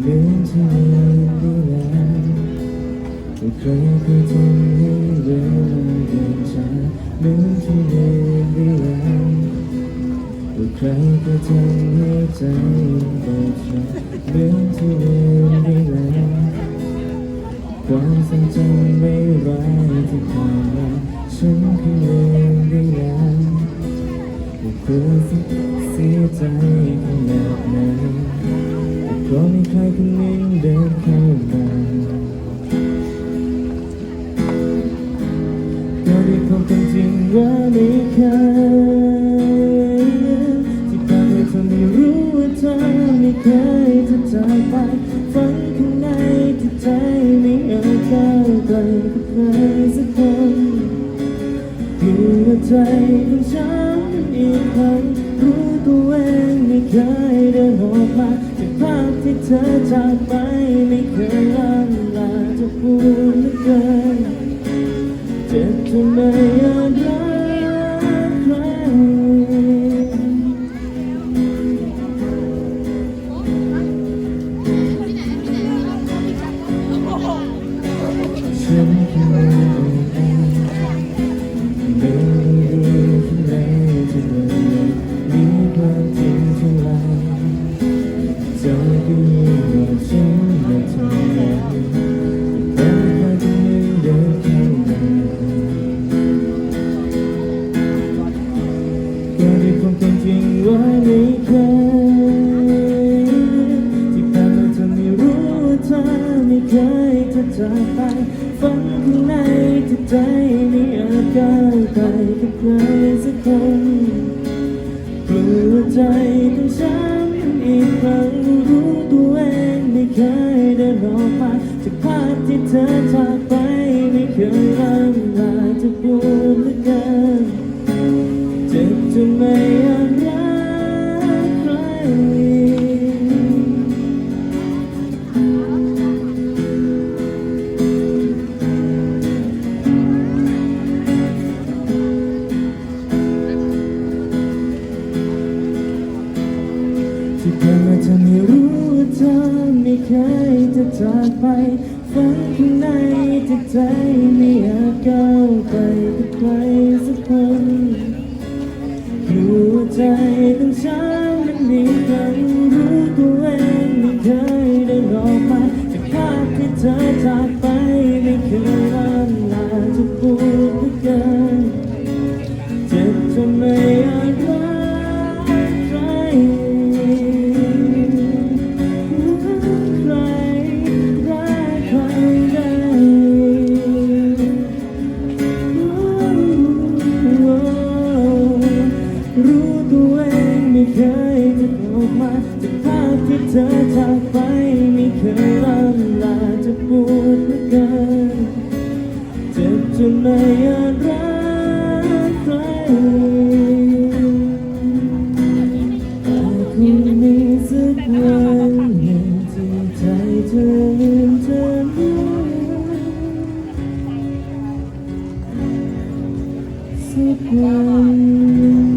เหมือนที่มได้แล้วไม่เคยเคยทำให้เวลาเดินช้าเหมือนที่มได้แล้วว่าใครก็ทำให้ใจเปิดช้าเหมือนที่มได้แล้วความทรงจำไม่ร้ายที่ผ่านมาฉันเพิ่งลืมได้แล้วไม่เคยเสียใจขนาดนั้น เพราะมีใครคนนึ่งเดินเข้ามาเก็ได้พบกันจริงว่าไม่เคยที่ผ่านมาเธอไม่รู้ว่าเธอไม่เคยจะจากไปฝันข้างในที่ใจไม่เอาจก้าวไกลกับใครสักคนอยู่ว่าใจของฉันอีกครั้ง ธอจากไปไม่เคยลังลาจะพูดเหลือเกินเจ็บทำไม่ จากไปฝันข้างในที่ใจไม่อาจก้าวไปกับใครสักคนกลัวใจต้องฉันอีกครั้งรู้ตัวเองไม่เคยได้รอมาจากภาพที่เธอจากไปไม่เคยร่ำลาจะปวด ที่ผ่านมาเธอไม่รู้ว่าเธอไม่เคยจะจากไปฝันข้างในจิตใจไม่อาจก้าวไปกับใครสักคน รู้ตัวเองไม่เคยจะออกมาจากภาพที่เธอจากไปไม่เคยล่ำลาจะปวดเกินเจ็บจนไม่อาจรักใครแต่คงมีสักวันหนึ่งที่ใจเธอลืมเธอสักวัน